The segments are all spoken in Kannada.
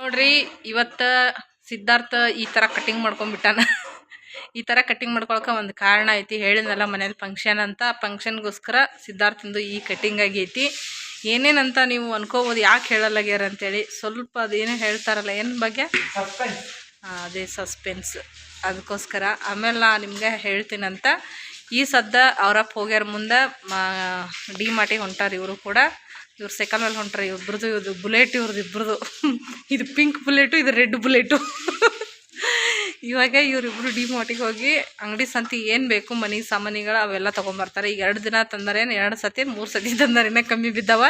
ನೋಡ್ರಿ ಇವತ್ತ ಸಿದ್ಧಾರ್ಥ ಈ ಥರ ಕಟಿಂಗ್ ಮಾಡ್ಕೊಂಡ್ಬಿಟ್ಟಾನ. ಈ ಥರ ಕಟಿಂಗ್ ಮಾಡ್ಕೊಳಕ ಒಂದು ಕಾರಣ ಐತಿ ಹೇಳಿದ್ನಲ್ಲ ಮನೇಲಿ ಫಂಕ್ಷನ್ ಅಂತ. ಫಂಕ್ಷನ್ಗೋಸ್ಕರ ಸಿದ್ಧಾರ್ಥಂದು ಈ ಕಟಿಂಗ್ ಆಗೈತಿ. ಏನೇನಂತ ನೀವು ಅನ್ಕೋಬೋದು ಯಾಕೆ ಹೇಳಲ್ಲಾಗ್ಯಾರ ಅಂತೇಳಿ. ಸ್ವಲ್ಪ ಅದೇನೋ ಹೇಳ್ತಾರಲ್ಲ ಏನು ಬಗ್ಗೆ? ಅದೇ ಸಸ್ಪೆನ್ಸ್ ಅದಕ್ಕೋಸ್ಕರ ಆಮೇಲೆ ನಾ ನಿಮ್ಗೆ ಹೇಳ್ತೀನಂತ. ಈ ಸದ್ದ ಅವರಪ್ಪ ಹೋಗ್ಯಾರ ಮುಂದೆ ಮಾ ಡಿ ಮಾಟಿಗೆ ಹೊಂಟಾರ ಇವರು ಕೂಡ. ಇವ್ರು ಸೈಕಲ್ ಮೇಲೆ ಹೊಂಟ್ರೆ ಇವ್ರದ್ದು ಇವ್ರದ್ದು ಬುಲೆಟ್ ಇವ್ರದ್ದು ಇಬ್ಬರದು ಇದು ಪಿಂಕ್ ಬುಲೆಟು, ಇದು ರೆಡ್ ಬುಲೆಟು. ಇವಾಗ ಇವರಿಬ್ರು ಡಿ ಮೋಟಿಗೆ ಹೋಗಿ ಅಂಗಡಿ ಸಂತಿ ಏನು ಬೇಕು, ಮನೆ ಸಾಮಾನಿಗಳು ಅವೆಲ್ಲ ತೊಗೊಂಬರ್ತಾರೆ. ಈಗ ಎರಡು ದಿನ ತಂದರೇನು ಎರಡು ಸತಿ, ಮೂರು ಸತಿ ತಂದರೇನೆ ಕಮ್ಮಿ ಬಿದ್ದಾವ.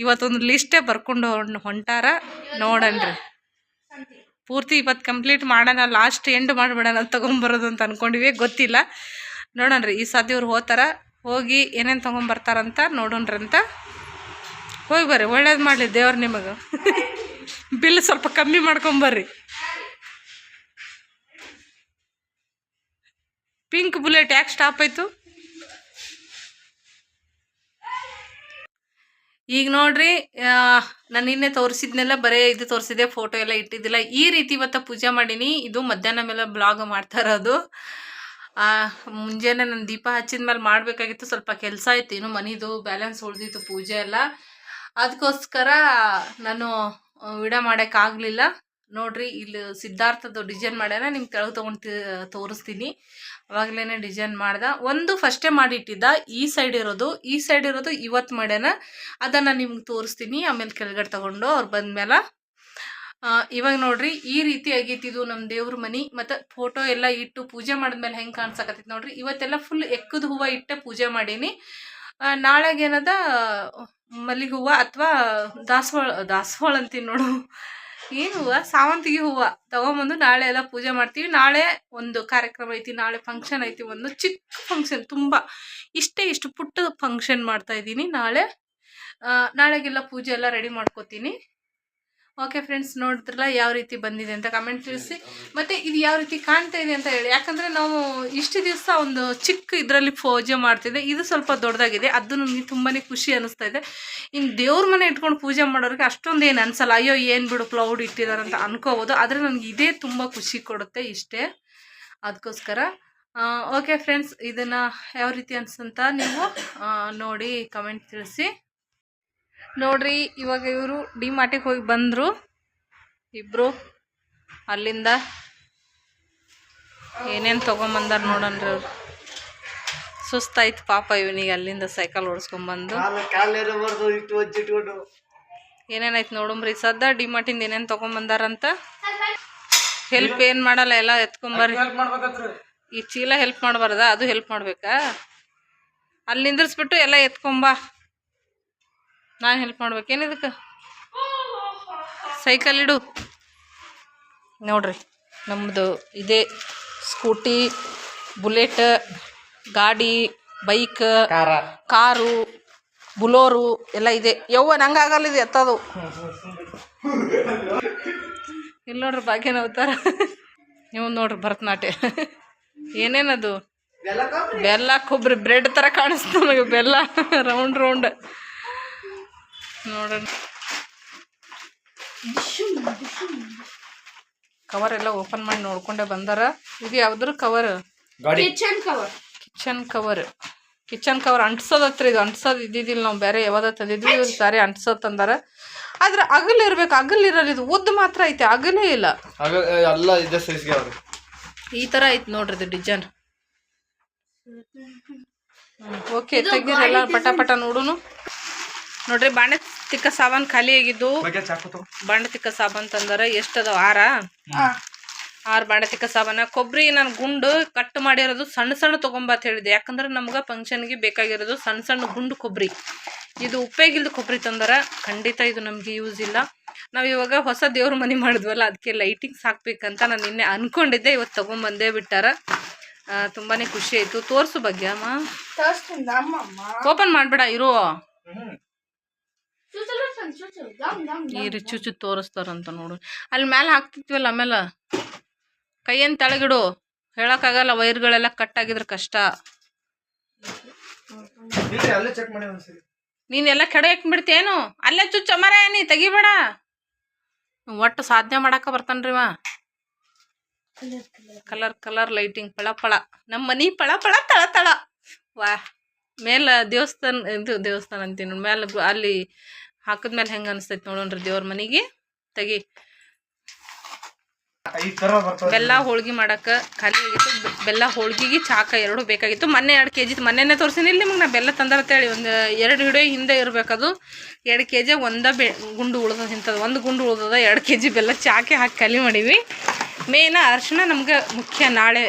ಇವತ್ತೊಂದು ಲಿಸ್ಟೇ ಬರ್ಕೊಂಡು ಹೊಂಟ್- ಹೊಂಟಾರ ನೋಡನ್ರಿ. ಪೂರ್ತಿ ಇವತ್ತು ಕಂಪ್ಲೀಟ್ ಮಾಡೋಣ ಲಾಸ್ಟ್ ಎಂಡ್ ಮಾಡಿಬಿಡೋಣ ತೊಗೊಂಬರೋದು ಅಂತ ಅನ್ಕೊಂಡಿವಿ, ಗೊತ್ತಿಲ್ಲ. ನೋಡೋಣ್ರಿ ಈ ಸದ್ಯ ಇವ್ರು ಹೋತಾರ, ಹೋಗಿ ಏನೇನು ತೊಗೊಂಬರ್ತಾರಂತ ನೋಡೋಣ್ರಂತ. ಹೋಗಿ ಬರ್ರಿ, ಒಳ್ಳೇದು ಮಾಡಲಿ ದೇವ್ರು ನಿಮಗೆ. ಬಿಲ್ ಸ್ವಲ್ಪ ಕಮ್ಮಿ ಮಾಡ್ಕೊಂಬರ್ರಿ ಪಿಂಕ್ ಬುಲೆಟ್ ಯಾಕೆ ಸ್ಟಾಪ್ ಆಯಿತು? ಈಗ ನೋಡ್ರಿ ನಾನು ನಿನ್ನೆ ತೋರಿಸಿದ್ನೆಲ್ಲ, ಬರೇ ಇದು ತೋರಿಸಿದೆ ಫೋಟೋ ಎಲ್ಲ ಇಟ್ಟಿದ್ದಿಲ್ಲ. ಈ ರೀತಿ ಇವತ್ತು ಪೂಜೆ ಮಾಡೀನಿ. ಇದು ಮಧ್ಯಾಹ್ನ ಮೇಲೆ ಬ್ಲಾಗ್ ಮಾಡ್ತಾ ಇರೋದು. ಮುಂಜಾನೆ ನಾನು ದೀಪ ಹಚ್ಚಿದ ಮೇಲೆ ಮಾಡಬೇಕಾಗಿತ್ತು. ಸ್ವಲ್ಪ ಕೆಲಸ ಇತ್ತು, ಇನ್ನು ಮನಿದು ಬ್ಯಾಲೆನ್ಸ್ ಉಳಿದಿತ್ತು ಪೂಜೆ ಎಲ್ಲ. ಅದಕ್ಕೋಸ್ಕರ ನಾನು ವಿಡಿಯೋ ಮಾಡೋಕ್ಕಾಗಲಿಲ್ಲ ನೋಡ್ರಿ, ಇಲ್ಲಿ ಸಿದ್ಧಾರ್ಥದ್ದು ಡಿಸೈನ್ ಮಾಡ್ಯಾನ ನಿಮ್ಗೆ ಕೆಳಗೆ ತೊಗೊಂಡು ತೋರಿಸ್ತೀನಿ. ಅವಾಗಲೇ ಡಿಸೈನ್ ಮಾಡ್ದ. ಒಂದು ಫಸ್ಟೇ ಮಾಡಿಟ್ಟಿದ್ದ, ಈ ಸೈಡ್ ಇರೋದು, ಈ ಸೈಡ್ ಇರೋದು ಇವತ್ತು ಮಾಡ್ಯಾನ. ಅದನ್ನು ನಿಮ್ಗೆ ತೋರಿಸ್ತೀನಿ, ಆಮೇಲೆ ಕೆಳಗಡೆ ತಗೊಂಡು ಅವ್ರು ಬಂದ್ಮೇಲೆ ಇವಾಗ ನೋಡ್ರಿ, ಈ ರೀತಿ ಆಗೈತಿ ಇದು ನಮ್ಮ ದೇವ್ರ ಮನೆ. ಮತ್ತು ಫೋಟೋ ಎಲ್ಲ ಇಟ್ಟು ಪೂಜೆ ಮಾಡಿದ್ಮೇಲೆ ಹೆಂಗೆ ಕಾಣ್ಸಕತ್ತೈತಿ ನೋಡ್ರಿ, ಇವತ್ತೆಲ್ಲ ಫುಲ್ ಎಕ್ಕದ ಹೂವು ಇಟ್ಟೆ ಪೂಜೆ ಮಾಡೀನಿ. ನಾಳೆಗೆ ಏನದ ಮಲ್ಲಿಗೆ ಹೂವು ಅಥವಾ ದಾಸವಾಳ ದಾಸವಾಳ ಅಂತೀನಿ ನೋಡು. ಏನು ಹೂವು? ಸಾವಂತಿಗೆ ಹೂವು. ತಗೊಂಬಂದು ನಾಳೆ ಎಲ್ಲ ಪೂಜೆ ಮಾಡ್ತೀವಿ. ನಾಳೆ ಒಂದು ಕಾರ್ಯಕ್ರಮ ಐತಿ, ನಾಳೆ ಫಂಕ್ಷನ್ ಐತಿ, ಒಂದು ಚಿಕ್ಕ ಫಂಕ್ಷನ್ ತುಂಬ. ಇಷ್ಟೇ ಇಷ್ಟು ಪುಟ್ಟ ಫಂಕ್ಷನ್ ಮಾಡ್ತಾ ಇದ್ದೀನಿ. ನಾಳೆ ನಾಳೆಗೆಲ್ಲ ಪೂಜೆ ಎಲ್ಲ ರೆಡಿ ಮಾಡ್ಕೋತೀನಿ. ಓಕೆ ಫ್ರೆಂಡ್ಸ್ ನೋಡಿದ್ರಲ್ಲ ಯಾವ ರೀತಿ ಬಂದಿದೆ ಅಂತ ಕಮೆಂಟ್ ತಿಳಿಸಿ. ಮತ್ತು ಇದು ಯಾವ ರೀತಿ ಕಾಣ್ತಾ ಇದೆ ಅಂತ ಹೇಳಿ. ಯಾಕಂದರೆ ನಾವು ಇಷ್ಟು ದಿವಸ ಒಂದು ಚಿಕ್ಕ ಇದರಲ್ಲಿ ಪೂಜೆ ಮಾಡ್ತಿದ್ದೆ. ಇದು ಸ್ವಲ್ಪ ದೊಡ್ಡದಾಗಿದೆ. ಅದು ನನಗೆ ತುಂಬಾ ಖುಷಿ ಅನಿಸ್ತಾ ಇದೆ. ಇನ್ನು ದೇವ್ರ ಮನೆ ಇಟ್ಕೊಂಡು ಪೂಜೆ ಮಾಡೋರಿಗೆ ಅಷ್ಟೊಂದು ಏನು ಅನ್ಸಲ್ಲ. ಅಯ್ಯೋ, ಏನು ಬಿಡು ಕ್ಲೌಡ್ ಇಟ್ಟಿದ್ದಾರೆ ಅಂತ ಅನ್ಕೋಬೋದು. ಆದರೆ ನನಗೆ ಇದೇ ತುಂಬ ಖುಷಿ ಕೊಡುತ್ತೆ ಇಷ್ಟೇ. ಅದಕ್ಕೋಸ್ಕರ ಓಕೆ ಫ್ರೆಂಡ್ಸ್ ಇದನ್ನು ಯಾವ ರೀತಿ ಅನ್ಸಂತ ನೀವು ನೋಡಿ ಕಮೆಂಟ್ ತಿಳಿಸಿ. ನೋಡ್ರಿ ಇವಾಗ ಇವರು ಡಿ ಮಾರ್ಟಿಗೆ ಹೋಗಿ ಬಂದರು. ಇಬ್ಬರು ಅಲ್ಲಿಂದ ಏನೇನು ತೊಗೊಂಬಂದಾರ ನೋಡನ್ರಿ ಅವ್ರು. ಸುಸ್ತಾಯ್ತು ಪಾಪ ಇವನಿಗೆ ಅಲ್ಲಿಂದ ಸೈಕಲ್ ಓಡಿಸ್ಕೊಂಬಂದು. ಏನೇನಾಯ್ತು ನೋಡಂಬ್ರಿ ಸದ್ದ ಡಿ ಮಾರ್ಟಿಂದ ಏನೇನು ತೊಗೊಂಬಂದಾರಂತ? ಹೆಲ್ಪ್ ಏನು ಮಾಡಲ್ಲ ಎಲ್ಲ ಎತ್ಕೊಂಬರ್ರಿ. ಈ ಚೀಲ ಹೆಲ್ಪ್ ಮಾಡಬಾರ್ದ? ಅದು ಹೆಲ್ಪ್ ಮಾಡ್ಬೇಕಾ? ಅಲ್ಲಿ ನಿಂದಿರ್ಸ್ಬಿಟ್ಟು ಎಲ್ಲ ಎತ್ಕೊಂಬಾ. ನಾನು ಹೆಲ್ಪ್ ಮಾಡ್ಬೇಕೇನು ಇದಕ್ಕೆ? ಸೈಕಲ್ ಇಡು. ನೋಡ್ರಿ ನಮ್ಮದು ಇದೇ ಸ್ಕೂಟಿ ಬುಲೆಟ್ ಗಾಡಿ ಬೈಕ್ ಕಾರು ಬುಲೋರು ಎಲ್ಲ ಇದೆ. ಯವ್ವ ನಂಗೆ ಆಗಲ್ಲ ಇದು ಎತ್ತದು. ಇಲ್ಲಿ ನೋಡ್ರಿ ಭಾಗ್ಯನ ಅವತಾರ ನೀವು ನೋಡ್ರಿ ಭರತನಾಟ್ಯ. ಏನೇನದು? ಬೆಲ್ಲ ಕೊಬ್ಬರಿ ಬ್ರೆಡ್ ಥರ ಕಾಣಿಸ್ತು ನಮಗೆ ಬೆಲ್ಲ. ರೌಂಡ್ ರೌಂಡ್ ನೋಡೋಣ. ಕವರ್ ಎಲ್ಲ ಓಪನ್ ಮಾಡಿ ನೋಡ್ಕೊಂಡೆ ಬಂದಾರ. ಇದು ಯಾವ್ದ್ರ cover cover kitchen cover kitchen cover ಅಂಟ್ಸೋದತ್ರ ಇದು ಅಂಟ್ಸೋದು ಇದ್ದಿದ್ದಿಲ್ಲ ನಾವು ಬೇರೆ ಯಾವ್ದ ತಂದಿದ್ವಿ ಇವ್ರು ಸಾರಿ ಅಂಟ್ಸೋದು ತಂದಾರ. ಆದ್ರೆ ಅಗಲ್ ಇರ್ಬೇಕು ಅಗಲ್ ಇರಲ್ಲ ಇದು ಉದ್ದ ಮಾತ್ರ ಐತೆ ಅಗಲೇ ಇಲ್ಲ. ಎಲ್ಲ ಇದೇ ಸೈಜ್ಗೆ ಈ ತರ ಐತೆ ನೋಡ್ರಿ ಇದು ಡಿಸೈನ್ ಓಕೆ ತೆಗೀರಲ್ಲ ಪಟ ಪಟ ನೋಡುನು. ನೋಡ್ರಿ ಬಾಣೆ ತಿಕ್ಕ ಸಾಬಾನ್ ಖಾಲಿ ಆಗಿದ್ದು. ಬಾಣೆ ಬಾಂಡೆ ತಿಕ್ಕ ಸಾಬಾನ್ ತಂದಾರ ಎಷ್ಟದ ಆರ? ಆರು ಬಾಣೆ ತಿಕ್ಕ ಸಾಬಾನ. ಕೊಬ್ಬರಿ ನಾನು ಗುಂಡು ಕಟ್ ಮಾಡಿರೋದು ಸಣ್ಣ ಸಣ್ಣ ತೊಗೊಂಬತ್ ಹೇಳಿದೆ ಯಾಕಂದ್ರೆ ನಮ್ಗೆ ಫಂಕ್ಷನ್ಗೆ ಬೇಕಾಗಿರೋದು ಸಣ್ಣ ಸಣ್ಣ ಗುಂಡು ಕೊಬ್ಬರಿ ಇದು ಉಪ್ಪೇಗಿಲ್ದ ಕೊಬ್ಬರಿ ತಂದಾರ. ಖಂಡಿತ ಇದು ನಮಗೆ ಯೂಸ್ ಇಲ್ಲ. ನಾವು ಇವಾಗ ಹೊಸ ದೇವ್ರ ಮನೆ ಮಾಡಿದ್ವಲ್ಲ ಅದಕ್ಕೆ ಲೈಟಿಂಗ್ಸ್ ಹಾಕ್ಬೇಕಂತ ನಾನು ನಿನ್ನೆ ಅನ್ಕೊಂಡಿದ್ದೆ ಇವತ್ತು ತೊಗೊಂಬಂದೇ ಬಿಟ್ಟಾರ. ತುಂಬಾ ಖುಷಿ ಆಯ್ತು. ತೋರ್ಸು ಬಗ್ಗೆ ಅಮ್ಮ ಓಪನ್ ಮಾಡಬೇಡ ಇರೋ. ಈ ಚುಚ್ಚು. ತೋರಿಸ್ತಾರಂತ ನೋಡು. ಅಲ್ಲಿ ಮೇಲೆ ಹಾಕ್ತಿತ್ವಲ್ಲ ಆಮೇಲೆ ಕೈಯನ್ನು ತೆಳಗಿಡು. ಹೇಳೋಕ್ಕಾಗಲ್ಲ ವೈರ್ಗಳೆಲ್ಲ ಕಟ್ ಆಗಿದ್ರೆ ಕಷ್ಟ. ಇಲ್ರಿ ಅಲ್ಲೇ ಚೆಕ್ ಮಾಡಿ ಒಂದ್ಸರಿ ನೀನೆಲ್ಲ ಕೆಡ ಹಾಕ್ಬಿಡ್ತೇನು ಅಲ್ಲೇ ಚುಚ್ಚ ಮರ ನೀ ತೆಗಿಬೇಡ. ಒಟ್ಟು ಸಾಧನೆ ಮಾಡಾಕ ಬರ್ತಾನ್ರಿ ಇವ. ಕಲರ್ ಕಲರ್ ಲೈಟಿಂಗ್ ಪಳ ಪಳ. ನಮ್ಮ ಮನಿ ಪಳ ಪಳ ತಳ ತಳ. ವಾ ಮೇಲೆ ದೇವಸ್ಥಾನ ಇದು ದೇವಸ್ಥಾನ ಅಂತೀನಿ ಮೇಲೆ ಅಲ್ಲಿ ಹಾಕಿದ್ಮೇಲೆ ಹೆಂಗೆ ಅನಿಸ್ತೈತಿ ನೋಡೋಣ್ರಿ ದೇವ್ರ ಮನೆಗೆ. ತೆಗಿ. ಬೆಲ್ಲ ಹೋಳ್ಗಿ ಮಾಡಕ್ಕೆ ಖಾಲಿ ಆಗಿತ್ತು. ಬೆಲ್ಲ ಹೋಳ್ಗಿಗೆ ಚಾಕ ಎರಡು ಬೇಕಾಗಿತ್ತು. ಮೊನ್ನೆ ಎರಡು ಕೆ ಜಿ ಮೊನ್ನೆನೇ ತೋರಿಸಿನಿ ಇಲ್ಲಿ ನಿಮಗೆ ನಾ ಬೆಲ್ಲ ತಂದರ ಅಂತೇಳಿ ಒಂದು ಎರಡು ಹಿಡಿಯೋ ಹಿಂದೆ ಇರಬೇಕದು ಎರಡು ಕೆ ಜಿ ಒಂದ ಬೆ ಗುಂಡು ಉಳ್ದದ ಇಂಥದ್ದು ಒಂದು ಗುಂಡು ಉಳ್ದದ ಎರಡು ಕೆ ಜಿ ಬೆಲ್ಲ ಚಾಕೆ ಹಾಕಿ ಖಾಲಿ ಮಾಡೀವಿ. ಮೇನ ಅರ್ಶಿಣ ನಮ್ಗೆ ಮುಖ್ಯ. ನಾಳೆ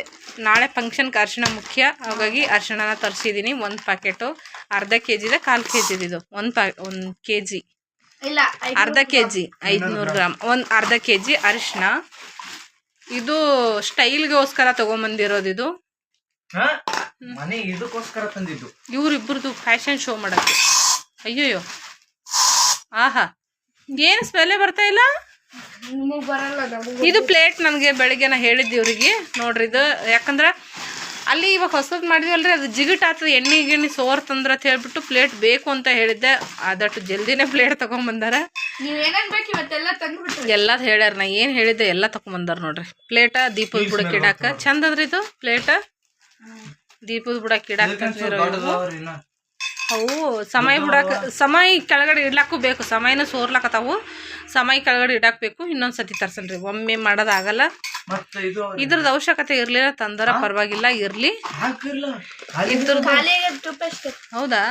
ನಾಳೆ ಫಂಕ್ಷನ್ಗೆ ಅರ್ಶಿಣ ಮುಖ್ಯ. ಹಾಗಾಗಿ ಅರ್ಶಿಣನ ತರಿಸಿದ್ದೀನಿ ಒಂದು ಪ್ಯಾಕೆಟು ಅರ್ಧ ಕೆ ಜಿದು ಕಾಲ್ ಕೆ ಇದು ಒಂದು ಪ್ಯಾ ಒಂದು ಕೆ ಜಿ ಇಲ್ಲ ಅರ್ಧ ಕೆ ಜಿ ಐದುನೂರು ಗ್ರಾಮ್. ಒಂದು ಅರ್ಧ ಕೆ ಜಿ ಅರಿಶಿನ ಇದು ಸ್ಟೈಲ್ಗೋಸ್ಕರ ತಗೊಂಬಂದಿರೋದು ಇದು ಹಾ? ಮನೆ ಇದಕ್ಕೋಸ್ಕರ ತಂದಿದ್ದು. ಇವ್ರಿಬ್ರದ್ದು ಫ್ಯಾಷನ್ ಶೋ ಮಾಡಕ್ಕೆ. ಅಯ್ಯಯ್ಯೋ. ಆಹಾ. ಏನು ಸ್ಮೆಲ್ಲೇ ಬರ್ತಾ ಇಲ್ಲ? ನಿಮಗ್ ಬರಲ್ಲ ಇದು ಪ್ಲೇಟ್ ನನಗೆ ಬೆಳಿಗ್ಗೆ ನಾ ಹೇಳಿದ್ದೆ ಇವ್ರಿಗೆ. ನೋಡ್ರಿ ಇದು ಯಾಕಂದ್ರೆ ಅಲ್ಲಿ ಇವಾಗ ಹೊಸದು ಮಾಡಿದ್ವಲ್ರಿ ಅದು ಜಿಗಿಟ್ ಆಗ್ತದೆ ಎಣ್ಣೆ ಗಿಣ್ಣೆ ಸೋರ್ತಂದ್ರೆ ಅಂತ ಹೇಳ್ಬಿಟ್ಟು ಪ್ಲೇಟ್ ಬೇಕು ಅಂತ ಹೇಳಿದ್ದೆ. ಅದಟ್ಟು ಜಲ್ದಿನೇ ಪ್ಲೇಟ್ ತಗೊಂಬಂದಾರ. ಏನೇನ್ ಬೇಕು ಇವತ್ತೆಲ್ಲ ತಂದ್ಬಿಟ್ರಿ. ಎಲ್ಲ ಹೇಳ್ಯಾರ ನಾ ಏನು ಹೇಳಿದ್ದೆ ಎಲ್ಲ ತಗೊಂಬಂದಾರ ನೋಡ್ರಿ. ಪ್ಲೇಟ ದೀಪದ ಬುಡಕ್ಕೆ ಇಡಾಕ. ಚಂದ ಅದ್ರಿ ಇದು ಪ್ಲೇಟ ದೀಪದ ಬುಡಕ್ಕೆ ಇಡಾಕ ಅವು ಸಮಯ ಬಿಡಾಕ ಸಮಯ ಕೆಳಗಡೆ ಇಡ್ಲಾಕು ಬೇಕು. ಸಮಯನ ಸೋರ್ಲಾಕತ್ತಾವು. ಸಮಯ ಕೆಳಗಡೆ ಇಡಾಕ್ ಬೇಕು. ಇನ್ನೊಂದ್ಸತಿ ತರ್ಸನ್ರಿ. ಒಮ್ಮೆ ಮಾಡೋದಾಗಲ್ಲ. ಮತ್ತೆ ಇದು ಇದ್ರದ್ದು ಅವಶ್ಯಕತೆ ಇರ್ಲಿಲ್ಲ. ತಂದರ ಪರವಾಗಿಲ್ಲ. ಇರ್ಲಿ. ಹೌದಾ?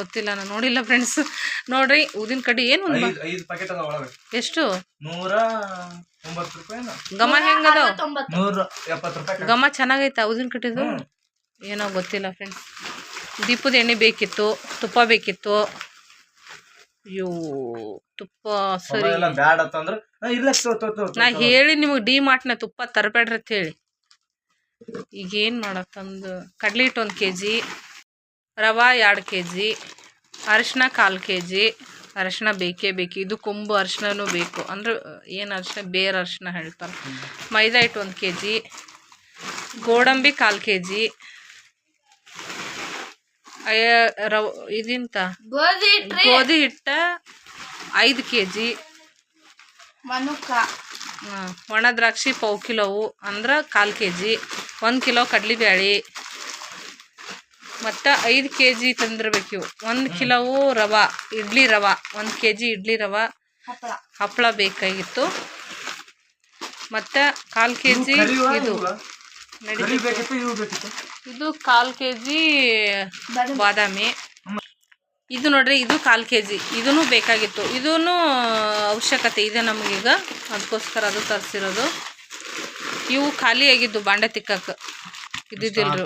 ಗೊತ್ತಿಲ್ಲ. ನಾನು ನೋಡಿಲ್ಲ ಫ್ರೆಂಡ್ಸ್ ನೋಡ್ರಿ ಊದಿನ ಕಡ್ಡಿ ಏನು ಒಂದು ಐದು ಐದು ಪ್ಯಾಕೆಟ್ ಅದ ಒಳಗೆ. ಎಷ್ಟು? ಗಮ ಹೆಂಗದ? ಗಮ ಚೆನ್ನಾಗೈತಾ ಊದಿನ ಕಟ್ಟಿದ್ದು ಏನೋ ಗೊತ್ತಿಲ್ಲ ಫ್ರೆಂಡ್ಸ್ ದೀಪದ ಎಣ್ಣೆ ಬೇಕಿತ್ತು ತುಪ್ಪ ಬೇಕಿತ್ತು. ಅಯ್ಯೋ ತುಪ್ಪ ಸರಿ. ನಾ ಹೇಳಿ ನಿಮಗೆ ಡಿ ಮಾರ್ಟ್ನ ತುಪ್ಪ ತರಬೇಡ್ರಿ ಅಂತ ಹೇಳಿ. ಈಗ ಏನು ಮಾಡಕ್ಕಂದು ಕಡ್ಲೆ ಹಿಟ್ಟು ಒಂದು ಕೆ ಜಿ ರವಾ ಎರಡು ಕೆ ಜಿ ಅರಿಶಿನ ಕಾಲು ಕೆ ಜಿ ಅರಿಶಿನ ಬೇಕೇ ಬೇಕು. ಇದು ಕೊಂಬು ಅರಿಶಿನೂ ಬೇಕು. ಅಂದ್ರೆ ಏನು ಅರಿಶಿನ? ಬೇರೆ ಅರಿಶಿನ ಹೇಳ್ತಾರೆ. ಮೈದಾ ಹಿಟ್ಟು ಒಂದು ಕೆ ಜಿ ಗೋಡಂಬಿ ಕಾಲು ಕೆ ಜಿ ರವ ಇದಿಂತ? ಗೋಧಿ ಗೋಧಿ ಹಿಟ್ಟ ಐದು ಕೆ ಜಿ ಮನುಕ. ಒಣ ದ್ರಾಕ್ಷಿ ಪಾವು ಕಿಲೋವು ಅಂದ್ರೆ ಕಾಲು ಕೆ ಜಿ ಒಂದು ಕಿಲೋ ಕಡ್ಲಿಬ್ಯಾಳಿ. ಮತ್ತು ಐದು ಕೆ ಜಿ ತಂದಿರ್ಬೇಕು ಒಂದು ಕಿಲೋವು ರವಾ ಇಡ್ಲಿ ರವೆ. ಒಂದು ಕೆ ಜಿ ಇಡ್ಲಿ ರವೆ. ಹಪ್ಪಳ ಹಪ್ಪಳ ಬೇಕಾಗಿತ್ತು. ಮತ್ತು ಕಾಲು ಕೆ ಜಿ ಇದು? ಇದು ಕಾಲು ಕೆ ಜಿ ಬಾದಾಮಿ. ಇದು ನೋಡ್ರಿ ಇದು ಕಾಲು ಕೆ ಜಿ ಇದೂ ಬೇಕಾಗಿತ್ತು. ಇದೂ ಅವಶ್ಯಕತೆ ಇದೆ ನಮಗೀಗ. ಅದಕ್ಕೋಸ್ಕರ ಅದು ತರಿಸಿರೋದು. ಇವು ಖಾಲಿ ಆಗಿದ್ದು ಬಾಂಡೆ ತಿಕ್ಕಕ್ಕೆ ಇದ್ದಿದ್ದಿಲ್ರಿ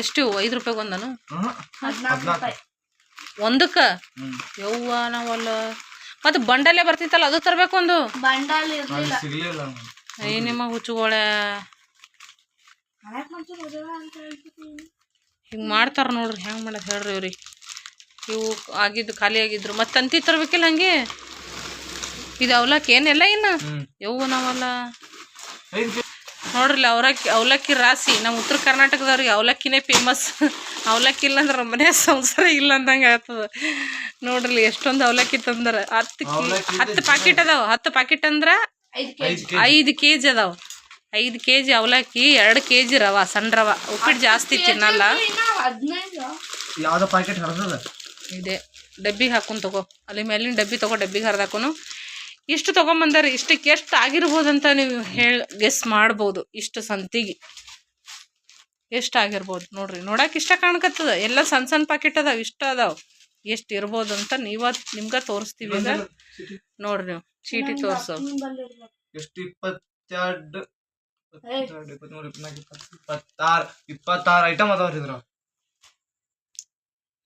ಎಷ್ಟು? ಇವು? ಐದು ರೂಪಾಯಿಗೆ ಒಂದನು? ಒಂದಕ್ಕೆ. ಯವ್ವ ನಾವಲ್ಲ. ಮತ್ತು ಬಂಡಲ್ಲೇ ಬರ್ತಿತ್ತಲ್ಲ ಅದು ತರಬೇಕು ಒಂದು. ಏ ನಿಮ್ಮ ಹುಚ್ಚುಗೋಳೆ ಮಾಡಕ್ ಮುಂಚೆ ಮದುವೆ ಅಂತ ಹೇಳ್ತಿದ್ದೀನಿ ಹಿಂಗೆ ಮಾಡ್ತಾರೆ ನೋಡ್ರಿ ಹೆಂಗೆ ಮಾಡೋದು ಹೇಳ್ರಿ ಇವ್ರಿ ಇವು ಆಗಿದ್ದು ಖಾಲಿ ಆಗಿದ್ರು. ಮತ್ತೆ ತಂತಿ ತರ್ಬೇಕಿಲ್ಲ ಹಂಗೆ? ಇದು ಅವಲಕ್ಕಿ ಏನೆಲ್ಲ ಇನ್ನು. ಯವ್ವ ನಾವಲ್ಲ. ನೋಡ್ರಿ ಅವಲಕ್ಕಿ ಅವಲಕ್ಕಿ ರಾಸಿ ನಮ್ಮ ಉತ್ತರ ಕರ್ನಾಟಕದವ್ರಿಗೆ ಅವಲಕ್ಕಿನೇ ಫೇಮಸ್ ಅವಲಕ್ಕಿ ಇಲ್ಲ ಅಂದ್ರೆ ಮನೆ ಸಂಸಾರ ಇಲ್ಲ ಅಂದಂಗೆ ಆಗ್ತದ. ನೋಡ್ರಿ ಎಷ್ಟೊಂದು ಅವಲಕ್ಕಿ ತಂದ್ರೆ. ಹತ್ತು ಕಿ ಹತ್ತು ಪ್ಯಾಕೆಟ್ ಅದಾವ. ಹತ್ತು ಪ್ಯಾಕೆಟ್ ಅಂದ್ರೆ ಐದು ಕೆ ಜಿ ಅದಾವ. ಐದು ಕೆ ಜಿ ಅವಲಕ್ಕಿ ಎರಡು ಕೆ ಜಿ ರವ ಸಣ್ಣ ರವ. ಉಪ್ಪಿಟ್ಟು ಜಾಸ್ತಿ ತಿನ್ನಲ್ಲ. ಯಾವುದೋ ಪ್ಯಾಕೆಟ್ ಹರಿದದ? ಇದೆ. ಡಬ್ಬಿಗೆ ಹಾಕೊಂಡು ತಗೋ. ಅಲ್ಲಿ ಮೇಲಿನ ಡಬ್ಬಿ ತಗೋ ಡಬ್ಬಿಗೆ ಹರಿದಾಕೊನು. ಇಷ್ಟು ತೊಗೊಂಬಂದಾರೆ ಇಷ್ಟಕ್ಕೆ ಎಷ್ಟು ಆಗಿರ್ಬೋದಂತ ನೀವು ಹೇಳಿ ಗೆಸ್ ಮಾಡ್ಬೋದು ಇಷ್ಟು ಸಂತಿಗೆ. ಎಷ್ಟು ಆಗಿರ್ಬೋದು ನೋಡ್ರಿ. ನೋಡಕ್ಕೆ ಇಷ್ಟ ಕಾಣ್ಕತ್ತದ. ಎಲ್ಲ ಸಣ್ಣ ಸಣ್ಣ ಪ್ಯಾಕೆಟ್ ಅದಾವ ಇಷ್ಟ ಅದಾವೆ. ಎಷ್ಟು ಇರ್ಬೋದು ಅಂತ ನೀವ ನಿಮ್ಗೆ ತೋರಿಸ್ತೀವಿ ಈಗ. ನೋಡ್ರಿ ನೀವು. ಚೀಟಿ ತೋರಿಸೋ. ಎಷ್ಟು ಇಪ್ಪತ್ತೆರಡು ಇಪ್ಪತ್ಮೂರು ಇಪ್ಪತ್ನಾಲ್ಕು ಇಪ್ಪತ್ತು ಇಪ್ಪತ್ತಾರು ಇಪ್ಪತ್ತಾರು ಐಟಮ್ ರೀ ಇದ್ರ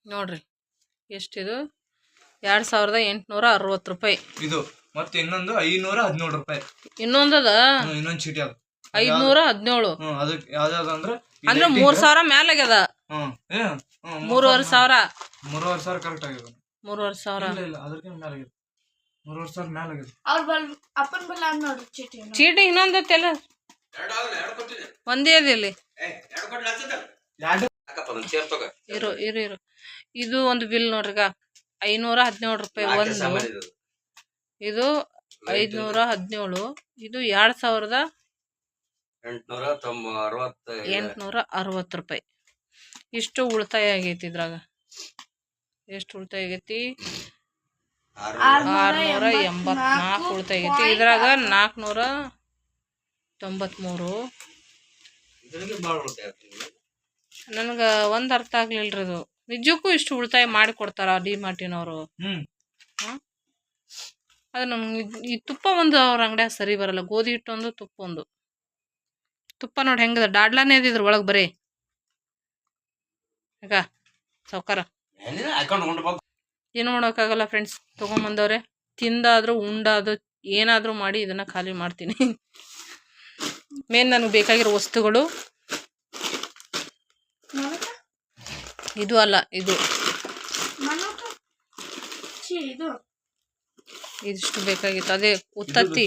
ನೋಡ್ರಿ ಎಷ್ಟಿದು? ಎರಡು ಸಾವಿರದ ಎಂಟುನೂರ ಅರವತ್ತು ರೂಪಾಯಿ. ಇದು ಮತ್ತೆ ಇನ್ನೊಂದು ಐನೂರ ಹದಿನೇಳು ರೂಪಾಯಿ. ಇನ್ನೊಂದದ ಇನ್ನೊಂದು ಇನ್ನೊಂದ್ ಚೀಟಿ ಅದು. ಐದ್ನೂರ ಹದಿನೇಳು. ಹ್ಮ್ ಅದಕ್ಕೆ ಯಾವ್ದಾವ್ದು ಅಂದ್ರೆ ಅಂದ್ರೆ ಮೂರ್ ಸಾವಿರ ಮ್ಯಾಲಾಗ್ಯದ? ಹ್ಮ್ ಏ, ಹ್ಮ್, ಮೂರ್ ಮೂರುವರೆ ಸಾವಿರ. ಮೂರುವರೆ ಸಾವಿರ ಕರೆಕ್ಟ್ ಆಗಿದೆ ಮೂರುವರೆ ಸಾವಿರ. ಇಲ್ಲ ಇಲ್ಲ ಅದಕ್ಕೆ ಮ್ಯಾಲಾಗಿದೆ ಮೂರುವರೆ ಸಾವಿರ ಮ್ಯಾಲಾಗಿದೆ ಅವ್ರ ಬಲ್ ಅಪ್ಪನ ಬಲ್ಲ ಅದ್ ನೋಡ್ರಿ ಚೀಟಿ. ಚೀಟಿ ಇನ್ನೊಂದತ್ತೆಲ್ಲ ಒಂದೇ ಎರಡು ಇರು ಇರು ಇರು. ಇದು ಒಂದು ಬಿಲ್ ನೋಡ್ರಿಗ ಐನೂರ ಹದಿನೇಳು ರೂಪಾಯಿ ಒಂದು. ಇದು. ಐದ್ನೂರ ಹದಿನೇಳು. ಇದು ಎರಡ್ ಸಾವಿರದ ಎಂಟ್ನೂರ ತೊಂಬ ಅರವತ್ತ ಎಂಟ್ನೂರ ಅರವತ್ತು ರೂಪಾಯಿ. ಇಷ್ಟು ಉಳಿತಾಯ ಆಗೈತಿ ಇದ್ರಾಗ. ಎಷ್ಟು ಉಳಿತಾಯ ಆಗೈತಿ? ಆರ್ನೂರ ಎಂಬತ್ನಾಲ್ಕು ಉಳಿತಾಯ ಆಗೈತಿ. ಇದ್ರಾಗ ನಾಲ್ಕುನೂರ ತೊಂಬತ್ಮೂರು. ನನಗೆ ಒಂದು ಅರ್ಥ ಆಗ್ಲಿಲ್ರಿ ಅದು. ನಿಜಕ್ಕೂ ಇಷ್ಟು ಉಳಿತಾಯ ಮಾಡಿ ಕೊಡ್ತಾರ ಡಿ ಮಾರ್ಟಿನವರು. ಅದು ನಮ್ಗೆ ಈ ತುಪ್ಪ ಒಂದು ಅವ್ರ ಅಂಗಡಿಯಾಗ ಸರಿ ಬರಲ್ಲ. ಗೋಧಿ ಹಿಟ್ಟು ಒಂದು ತುಪ್ಪ ಒಂದು. ತುಪ್ಪ ನೋಡಿ ಹೆಂಗದ? ಡಾಡ್ಲಾನೇ ಇದ್ರ ಒಳಗೆ ಬರೀ. ಈಗ ಬಂದು ಏನು ಮಾಡೋಕ್ಕಾಗಲ್ಲ ಫ್ರೆಂಡ್ಸ್ ತೊಗೊಂಬಂದವ್ರೆ. ತಿಂದಾದರೂ ಉಂಡಾದ್ರೂ ಏನಾದರೂ ಮಾಡಿ ಇದನ್ನ ಖಾಲಿ ಮಾಡ್ತೀನಿ. ಮೇನ್ ನನಗೆ ಬೇಕಾಗಿರೋ ವಸ್ತುಗಳು. ಮನಕ ಇದು ಅಲ್ಲ ಇದು. ಮನಕ ಛೀ ಇದು. ಇದಿಷ್ಟು ಬೇಕಾಗಿತ್ತು. ಅದೇ ಉತ್ತತ್ತಿ.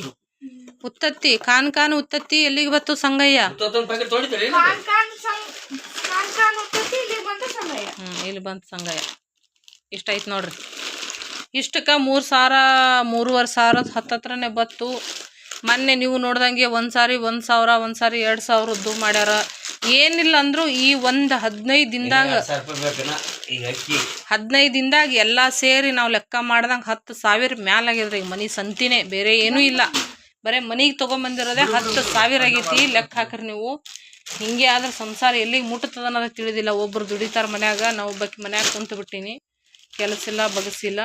ಉತ್ತತ್ತಿ ಕಾನ್ ಕಾನ್ ಉತ್ತತ್ತಿ ಎಲ್ಲಿಗೆ ಬತ್ತು ಸಂಗಯ್ಯ? ಇಲ್ಲಿ ಬಂತು ಸಂಗಯ್ಯ. ಇಷ್ಟ ಐತೆ ನೋಡ್ರಿ. ಇಷ್ಟಕ್ಕೆ ಮೂರು ಸಾವಿರ ಮೂರುವರೆ ಸಾವಿರ ಹತ್ತತ್ರನೇ ಬತ್ತು ಮೊನ್ನೆ ನೀವು ನೋಡ್ದಂಗೆ ಒಂದು ಸಾರಿ ಒಂದು ಸಾವಿರ ಒಂದು ಸಾರಿ ಎರಡು ಸಾವಿರದ್ದು ಮಾಡ್ಯಾರ. ಏನಿಲ್ಲ ಅಂದರೂ ಈ ಒಂದು ಹದಿನೈದು ದಿನದಾಗ ಹದಿನೈದು ದಿನದಾಗ ಎಲ್ಲ ಸೇರಿ ನಾವು ಲೆಕ್ಕ ಮಾಡ್ದಂಗೆ ಹತ್ತು ಸಾವಿರ ಮ್ಯಾಲ ಆಗ್ಯದ್ರಿ. ಈಗ ಮನೆ ಸಂತಿನೇ ಬೇರೆ ಏನೂ ಇಲ್ಲ. ಬರೀ ಮನೆಗೆ ತೊಗೊಂಬಂದಿರೋದೇ ಹತ್ತು ಸಾವಿರ ಆಗೈತಿ. ಲೆಕ್ಕ ಹಾಕ್ರಿ ನೀವು. ಹಿಂಗೆ ಆದ್ರೆ ಸಂಸಾರ ಎಲ್ಲಿಗೆ ಮುಟ್ಟುತ್ತದ ಅನ್ನೋದು ತಿಳಿದಿಲ್ಲ. ಒಬ್ರು ದುಡಿತಾರ ಮನ್ಯಾಗ ನಾವು ಒಬ್ಬಾಕಿ ಮನ್ಯಾಗ ಕುಂತು ಬಿಟ್ಟೀನಿ ಕೆಲಸ ಇಲ್ಲ ಬಗಸಿಲ್ಲ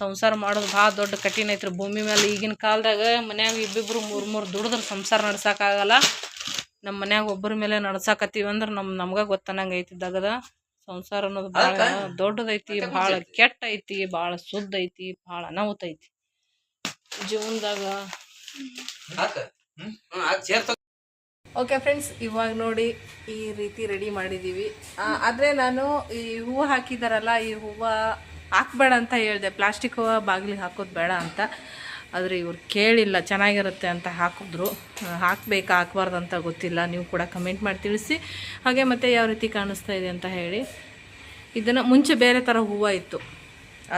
ಸಂಸಾರ ಮಾಡೋದು ಭಾಳ ದೊಡ್ಡ ಕಠಿಣ ಐತ್ರಿ. ಭೂಮಿ ಮೇಲೆ ಈಗಿನ ಕಾಲದಾಗ ಮನ್ಯಾಗ ಇಬ್ಬಿಬ್ರು ಮೂರು ಮೂರು ದುಡಿದ್ರೆ ಸಂಸಾರ ನಡ್ಸೋಕ್ಕಾಗಲ್ಲ ನಮ್ಮ ಮನ್ಯಾಗ ಒಬ್ಬರ ಮೇಲೆ ನಡ್ಸಾಕತ್ತೀವಿ ಅಂದ್ರೆ ನಮ್ಮ ನಮ್ಗೆ ಗೊತ್ತನಂಗೆ ಐತಿ ದಗದ. ಸಂಸಾರ ಅನ್ನೋದು ಭಾಳ ದೊಡ್ಡದೈತಿ ಭಾಳ ಕೆಟ್ಟ ಐತಿ ಭಾಳ ಶುದ್ಧ ಐತಿ ಭಾಳ ಅನಾಹುತ ಐತಿ. ಜೀವನದಾಗ ಓಕೆ ಫ್ರೆಂಡ್ಸ್ ಇವಾಗ ನೋಡಿ ಈ ರೀತಿ ರೆಡಿ ಮಾಡಿದ್ದೀವಿ ಆದರೆ ನಾನು ಈ ಹೂವು ಹಾಕಿದಾರಲ್ಲ ಈ ಹೂವು ಹಾಕ್ಬೇಡ ಅಂತ ಹೇಳಿದೆ. ಪ್ಲಾಸ್ಟಿಕ್ ಬಾಗಿಲಿಗೆ ಹಾಕೋದು ಬೇಡ ಅಂತ. ಆದರೆ ಇವ್ರು ಕೇಳಿಲ್ಲ, ಚೆನ್ನಾಗಿರುತ್ತೆ ಅಂತ ಹಾಕಿದ್ರು. ಹಾಕಬೇಕಾ, ಹಾಕ್ಬಾರ್ದು ಅಂತ ಗೊತ್ತಿಲ್ಲ. ನೀವು ಕೂಡ ಕಮೆಂಟ್ ಮಾಡಿ ತಿಳಿಸಿ. ಹಾಗೆ ಮತ್ತೆ ಯಾವ ರೀತಿ ಕಾಣಿಸ್ತಾ ಇದೆ ಅಂತ ಹೇಳಿ. ಇದನ್ನು ಮುಂಚೆ ಬೇರೆ ಥರ ಹೂವು ಇತ್ತು.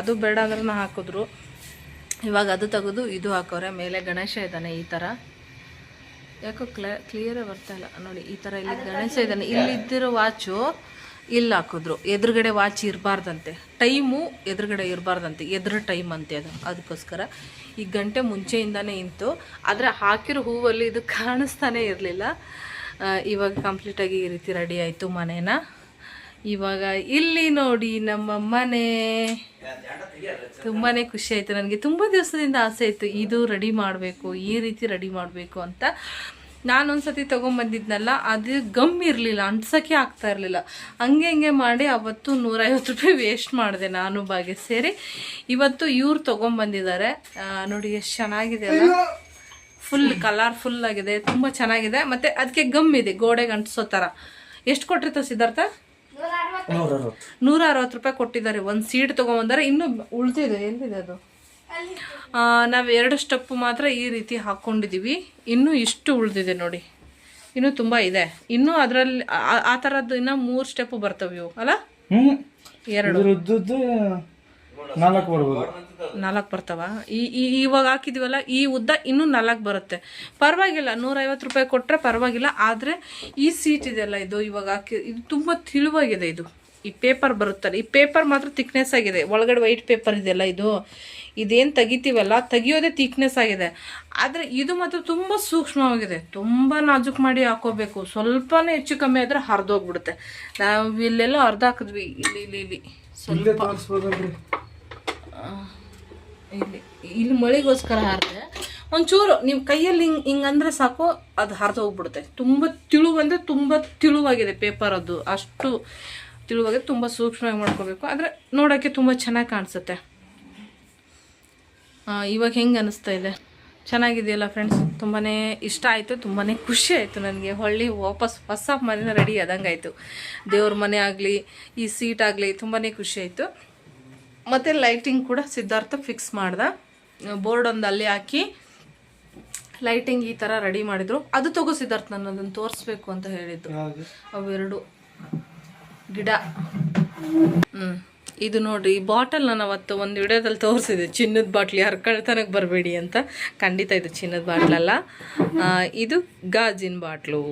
ಅದು ಬೇಡ ಅಂದ್ರೂ ಹಾಕಿದ್ರು. ಇವಾಗ ಅದು ತೆಗೆದು ಇದು ಹಾಕೋರೆ ಮೇಲೆ ಗಣೇಶ ಇದ್ದಾನೆ ಈ ಥರ ಯಾಕೋ ಕ್ಲ ಕ್ಲಿಯರೇ ಬರ್ತಾ ಇಲ್ಲ. ನೋಡಿ, ಈ ಥರ ಇಲ್ಲಿ ಗಣೇಶ ಇದ್ದಾನೆ. ಇಲ್ಲಿದ್ದಿರೋ ವಾಚು ಇಲ್ಲಿ ಹಾಕಿದ್ರು. ಎದುರುಗಡೆ ವಾಚ್ ಇರಬಾರ್ದಂತೆ. ಟೈಮು ಎದುರುಗಡೆ ಇರಬಾರ್ದಂತೆ. ಎದುರು ಟೈಮ್ ಅಂತೆ ಅದು. ಅದಕ್ಕೋಸ್ಕರ ಈ ಗಂಟೆ ಮುಂಚೆಯಿಂದನೇ ಇತ್ತು ಆದರೆ ಹಾಕಿರೋ ಹೂವಲ್ಲಿ ಇದು ಕಾಣಿಸ್ತಾನೆ ಇರಲಿಲ್ಲ. ಇವಾಗ ಕಂಪ್ಲೀಟಾಗಿ ಈ ರೀತಿ ರೆಡಿ ಆಯಿತು ಮನೇನ. ಇವಾಗ ಇಲ್ಲಿ ನೋಡಿ ನಮ್ಮ ಮನೆ. ತುಂಬಾ ಖುಷಿ ಆಯಿತು ನನಗೆ. ತುಂಬ ದಿವಸದಿಂದ ಆಸೆ ಇತ್ತು. ಇದು ರೆಡಿ ಮಾಡಬೇಕು, ಈ ರೀತಿ ರೆಡಿ ಮಾಡಬೇಕು ಅಂತ. ನಾನು ಒಂದ್ಸತಿ ತೊಗೊಂಬಂದಿದ್ನಲ್ಲ ಅದು ಗಮ್ ಇರಲಿಲ್ಲ ಅಂಟ್ಸೋಕ್ಕೆ ಆಗ್ತಾ ಇರಲಿಲ್ಲ. ಹಂಗೆ ಹಂಗೆ ಮಾಡಿ ಅವತ್ತು ನೂರೈವತ್ತು ರೂಪಾಯಿ ವೇಸ್ಟ್ ಮಾಡಿದೆ ನಾನು ಬಾಗೆ ಸೇರಿ. ಇವತ್ತು ಇವ್ರು ತೊಗೊಂಬಂದಿದ್ದಾರೆ. ನೋಡಿ ಎಷ್ಟು ಚೆನ್ನಾಗಿದೆ ಅಲ್ಲ. ಫುಲ್ ಕಲರ್ಫುಲ್ ಆಗಿದೆ ತುಂಬ ಚೆನ್ನಾಗಿದೆ. ಮತ್ತು ಅದಕ್ಕೆ ಗಮ್ ಇದೆ ಗೋಡೆಗೆ ಅಂಟಿಸೋ ಥರ ಎಷ್ಟು ಕೊಟ್ಟಿರ್ತ ಸಿದ್ಧಾರ್ಥ? ನೂರ ಅರವತ್ತು ರೂಪಾಯಿ ಕೊಟ್ಟಿದ್ದಾರೆ. ಒಂದು ಸೀಟ್ ತೊಗೊಂಬಂದರೆ ಇನ್ನೂ ಉಳಿದಿದೆ ಎಲ್ಲಿದೆ ಅದು? ನಾವು ಎರಡು ಸ್ಟೆಪ್ ಮಾತ್ರ ಈ ರೀತಿ ಹಾಕ್ಕೊಂಡಿದ್ದೀವಿ ಇನ್ನೂ ಇಷ್ಟು ಉಳಿದಿದೆ ನೋಡಿ. ಇನ್ನೂ ತುಂಬ ಇದೆ. ಇನ್ನೂ ಅದರಲ್ಲಿ ಆ ಥರದ್ದು ಇನ್ನೂ ಮೂರು ಸ್ಟೆಪ್ಪು ಬರ್ತವೆ ಇವು ಅಲ್ಲ? ಎರಡು. ನಾಲ್ಕು ಬರ್ಬೋದು. ನಾಲ್ಕು ಬರ್ತಾವ? ಈ ಈ- ಇವಾಗ ಹಾಕಿದೀವಲ್ಲ ಈ ಉದ್ದ ಇನ್ನೂ ನಾಲ್ಕು ಬರುತ್ತೆ. ಪರವಾಗಿಲ್ಲ ನೂರೈವತ್ತು ರೂಪಾಯಿ ಕೊಟ್ಟರೆ ಪರವಾಗಿಲ್ಲ ಆದರೆ ಈ ಸೀಟ್ ಇದೆಲ್ಲ ಇದು ಇವಾಗ ಹಾಕಿ ಇದು ತುಂಬ ತಿಳುವಾಗಿದೆ ಇದು. ಈ ಪೇಪರ್ ಬರುತ್ತಲ್ಲ ಈ ಪೇಪರ್ ಮಾತ್ರ ತಿಕ್ನೆಸ್ ಆಗಿದೆ. ಒಳಗಡೆ ವೈಟ್ ಪೇಪರ್ ಇದೆಯಲ್ಲ ಇದು? ಇದೇನು ತೆಗಿತೀವಲ್ಲ ತೆಗಿಯೋದೇ ತಿಕ್ನೆಸ್ ಆಗಿದೆ. ಆದರೆ ಇದು ಮಾತ್ರ ತುಂಬ ಸೂಕ್ಷ್ಮವಾಗಿದೆ. ತುಂಬ ನಾಜುಕ್ ಮಾಡಿ ಹಾಕೋಬೇಕು. ಸ್ವಲ್ಪನೇ ಹೆಚ್ಚು ಕಮ್ಮಿ ಆದರೆ ಹರಿದೋಗ್ಬಿಡುತ್ತೆ. ನಾವು ಇಲ್ಲೆಲ್ಲ ಅರ್ಧ ಹಾಕಿದ್ವಿ ಇಲ್ಲಿ ಇಲ್ಲಿ. ಇಲ್ಲಿ ಸ್ವಲ್ಪ ಇಲ್ಲಿ ಇಲ್ಲಿ ಮಳೆಗೋಸ್ಕರ ಹಾರಿದೆ. ಒಂಚೂರು ನೀವು ಕೈಯಲ್ಲಿ ಹಿಂಗೆ ಹಿಂಗೆ ಅಂದರೆ ಸಾಕು ಅದು ಹರಿದೋಗ್ಬಿಡುತ್ತೆ. ತುಂಬ ತಿಳುವು ಅಂದರೆ ತುಂಬ ತಿಳುವಾಗಿದೆ ಪೇಪರ್ ಅದು. ಅಷ್ಟು ತಿಳುವಾಗಿದೆ ತುಂಬ ಸೂಕ್ಷ್ಮವಾಗಿ ಮಾಡ್ಕೋಬೇಕು. ಆದರೆ ನೋಡೋಕ್ಕೆ ತುಂಬ ಚೆನ್ನಾಗಿ ಕಾಣಿಸುತ್ತೆ. ಇವಾಗ ಹೆಂಗೆ ಅನಿಸ್ತಾ ಇದೆ? ಚೆನ್ನಾಗಿದೆಯಲ್ಲ ಫ್ರೆಂಡ್ಸ್ ತುಂಬಾ ಇಷ್ಟ ಆಯಿತು ತುಂಬಾ ಖುಷಿ ಆಯಿತು ನನಗೆ. ಹೊಳ್ಳಿ ವಾಪಸ್ ಹೊಸ ಮನೆನ ರೆಡಿ ಆದಂಗೆ ಆಯಿತು ದೇವ್ರ ಮನೆ ಆಗಲಿ ಈ ಸೀಟ್ ಆಗಲಿ ತುಂಬಾ ಖುಷಿ ಆಯಿತು. ಮತ್ತು ಲೈಟಿಂಗ್ ಕೂಡ ಸಿದ್ಧಾರ್ಥ ಫಿಕ್ಸ್ ಮಾಡ್ದ. ಬೋರ್ಡ್ ಒಂದು ಅಲ್ಲಿ ಹಾಕಿ ಲೈಟಿಂಗ್ ಈ ಥರ ರೆಡಿ ಮಾಡಿದ್ರು. ಅದು ತಗೋ ಸಿದ್ಧಾರ್ಥ ನಾನು ಅದನ್ನು ತೋರಿಸ್ಬೇಕು ಅಂತ ಹೇಳಿದ್ದು. ಅವೆರಡು. ಗಿಡ. ಹ್ಞೂ ಇದು ನೋಡ್ರಿ, ಈ ಬಾಟಲ್ ನಾನು ಅವತ್ತು ಒಂದು ವಿಡಿಯೋದಲ್ಲಿ ತೋರಿಸಿದೆ ಚಿನ್ನದ ಬಾಟ್ಲಿ ಹರ್ಕಳ್ತನಕ್ಕೆ ಬರಬೇಡಿ ಅಂತ. ಖಂಡಿತ ಇದು ಚಿನ್ನದ ಬಾಟ್ಲಲ್ಲ ಇದು ಗಾಜಿನ ಬಾಟ್ಲು.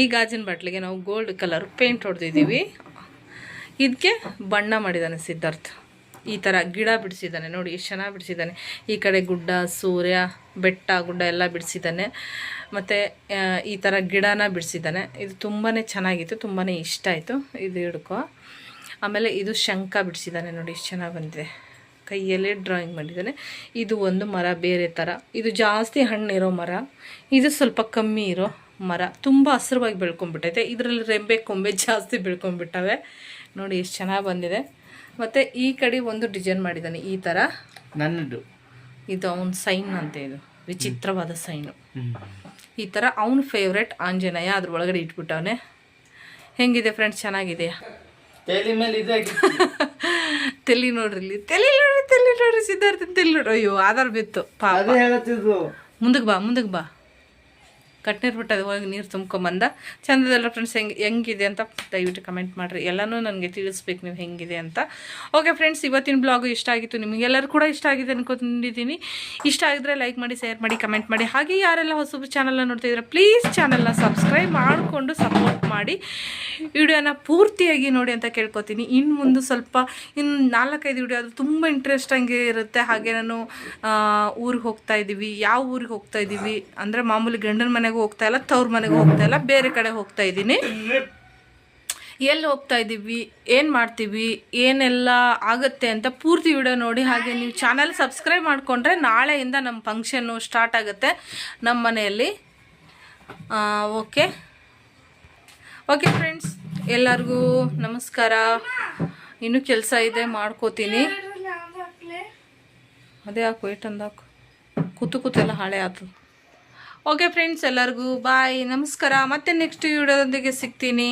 ಈ ಗಾಜಿನ ಬಾಟ್ಲಿಗೆ ನಾವು ಗೋಲ್ಡ್ ಕಲರ್ ಪೇಂಟ್ ಹೊಡೆದಿದ್ದೀವಿ. ಇದಕ್ಕೆ ಬಣ್ಣ ಮಾಡಿದ್ದಾನೆ ಸಿದ್ಧಾರ್ಥ. ಈ ಥರ ಗಿಡ ಬಿಡಿಸಿದ್ದಾನೆ ನೋಡಿ, ಎಷ್ಟು ಚೆನ್ನಾಗಿ ಬಿಡಿಸಿದ್ದಾನೆ ಈ ಕಡೆ ಗುಡ್ಡ, ಸೂರ್ಯ, ಬೆಟ್ಟ, ಗುಡ್ಡ ಎಲ್ಲ ಬಿಡಿಸಿದ್ದಾನೆ ಮತ್ತು ಈ ಥರ ಗಿಡನ ಬಿಡಿಸಿದ್ದಾನೆ. ಇದು ತುಂಬಾ ಚೆನ್ನಾಗಿತ್ತು ತುಂಬಾ ಇಷ್ಟ ಆಯಿತು ಇದು ಹಿಡ್ಕೊ. ಆಮೇಲೆ ಇದು ಶಂಖ ಬಿಡಿಸಿದ್ದಾನೆ ನೋಡಿ ಎಷ್ಟು ಚೆನ್ನಾಗಿ ಬಂದಿದೆ. ಕೈಯಲ್ಲೇ ಡ್ರಾಯಿಂಗ್ ಮಾಡಿದ್ದಾನೆ. ಇದು ಒಂದು ಮರ ಬೇರೆ ಥರ ಇದು ಜಾಸ್ತಿ ಹಣ್ಣಿರೋ ಮರ. ಇದು ಸ್ವಲ್ಪ ಕಮ್ಮಿ ಇರೋ ಮರ. ತುಂಬ ಹಸಿರವಾಗಿ ಬೆಳ್ಕೊಂಬಿಟ್ಟೈತೆ ಇದರಲ್ಲಿ ರೆಂಬೆ ಕೊಂಬೆ ಜಾಸ್ತಿ ಬೆಳ್ಕೊಂಬಿಟ್ಟವೆ ನೋಡಿ ಎಷ್ಟು ಚೆನ್ನಾಗಿ ಬಂದಿದೆ. ಮತ್ತು ಈ ಕಡೆ ಒಂದು ಡಿಸೈನ್ ಮಾಡಿದ್ದಾನೆ ಈ ಥರ ನನ್ನದು. ಇದು ಅವನ ಸೈನ್ ಅಂತ ಇದು. ವಿಚಿತ್ರವಾದ ಸೈನು. ಈ ಥರ ಅವನ ಫೇವ್ರೆಟ್ ಆಂಜನೇಯ ಅದ್ರ ಒಳಗಡೆ ಇಟ್ಬಿಟ್ಟವನೆ. ಹೆಂಗಿದೆ ಫ್ರೆಂಡ್ಸ್ ಚೆನ್ನಾಗಿದೆಯಾ? ತಲೆ ಮೇಲೆ ಇದೆ ತಲೆ ನೋಡ್ರಿ ಇಲ್ಲಿ. ತಲೆ ನೋಡ್ರಿ ತಲೆ ನೋಡ್ರಿ ಸಿದ್ಧಾರ್ಥ ತಲೆ ನೋಡ್ರಿ. ಅಯ್ಯೋ ಆಧಾರ್ ಬಿತ್ತು. ಪಾಪ. ಮುಂದಕ್ಕೆ ಬಾ ಮುಂದಕ್ಕೆ ಬಾ. ಕಟ್ನೀರು ಬಿಟ್ಟು ಅದು ಹೋಗಿ ನೀರು ತುಂಬ್ಕೊಂಬಂದ, ಚಂದದಲ್ಲ ಫ್ರೆಂಡ್ಸ್ ಹೆಂಗೆ ಹೆಂಗಿದೆ ಅಂತ ದಯವಿಟ್ಟು ಕಮೆಂಟ್ ಮಾಡಿರಿ. ಎಲ್ಲನೂ ನನಗೆ ತಿಳಿಸ್ಬೇಕು ನೀವು ಹೆಂಗಿದೆ ಅಂತ. ಓಕೆ ಫ್ರೆಂಡ್ಸ್ ಇವತ್ತಿನ ಬ್ಲಾಗು ಇಷ್ಟ ಆಗಿತ್ತು, ನಿಮಗೆಲ್ಲರೂ ಕೂಡ ಇಷ್ಟ ಆಗಿದೆ ಅನ್ಕೊಂಡಿದ್ದೀನಿ. ಇಷ್ಟ ಆಗಿದ್ರೆ ಲೈಕ್ ಮಾಡಿ ಶೇರ್ ಮಾಡಿ ಕಮೆಂಟ್ ಮಾಡಿ. ಹಾಗೆ ಯಾರೆಲ್ಲ ಹೊಸಬರು ಚಾನಲ್ನ ನೋಡ್ತಿದ್ರೆ ಪ್ಲೀಸ್ ಚಾನಲ್ನ ಸಬ್ಸ್ಕ್ರೈಬ್ ಮಾಡಿಕೊಂಡು ಸಪೋರ್ಟ್ ಮಾಡಿ. ವಿಡಿಯೋನ ಪೂರ್ತಿಯಾಗಿ ನೋಡಿ ಅಂತ ಕೇಳ್ಕೊತೀನಿ. ಇನ್ನು ಮುಂದೆ ಸ್ವಲ್ಪ ಇನ್ನು ನಾಲ್ಕೈದು ವಿಡಿಯೋ ಅದು ತುಂಬ ಇಂಟ್ರೆಸ್ಟಂಗೆ ಇರುತ್ತೆ. ಹಾಗೆ ನಾನು ಊರಿಗೆ ಹೋಗ್ತಾ ಇದ್ದೀವಿ. ಯಾವ ಊರಿಗೆ ಹೋಗ್ತಾ ಇದ್ದೀವಿ? ಅಂದರೆ ಮಾಮೂಲಿ ಗಂಡನ ಮನೆಗೂ ಹೋಗ್ತಾ ಇಲ್ಲ ತವ್ರ ಮನೆಗೆ ಹೋಗ್ತಾ ಇಲ್ಲ ಬೇರೆ ಕಡೆ ಹೋಗ್ತಾ ಇದ್ದೀನಿ. ಎಲ್ಲಿ ಹೋಗ್ತಾ ಇದ್ದೀವಿ ಏನು ಮಾಡ್ತೀವಿ ಏನೆಲ್ಲ ಆಗುತ್ತೆ ಅಂತ ಪೂರ್ತಿ ವಿಡಿಯೋ ನೋಡಿ ಹಾಗೆ ನೀವು ಚಾನಲ್ ಸಬ್ಸ್ಕ್ರೈಬ್ ಮಾಡಿಕೊಂಡ್ರೆ ನಾಳೆಯಿಂದ ನಮ್ಮ ಫಂಕ್ಷನ್ನು ಸ್ಟಾರ್ಟ್ ಆಗುತ್ತೆ ನಮ್ಮ ಮನೆಯಲ್ಲಿ. ಓಕೆ ಓಕೆ ಫ್ರೆಂಡ್ಸ್ ಎಲ್ಲರಿಗೂ ನಮಸ್ಕಾರ. ಇನ್ನೂ ಕೆಲಸ ಇದೆ ಮಾಡ್ಕೋತೀನಿ. ಅದೇ ಹಾಕು ಏಟಂದು ಹಾಕು. ಕೂತು ಕೂತೆಲ್ಲ ಹಾಳೆ ಆಯ್ತು ಓಕೆ ಫ್ರೆಂಡ್ಸ್ ಎಲ್ಲರಿಗೂ ಬಾಯ್ ನಮಸ್ಕಾರ. ಮತ್ತೆ ನೆಕ್ಸ್ಟ್ ವಿಡಿಯೋದೊಂದಿಗೆ ಸಿಗ್ತೀನಿ.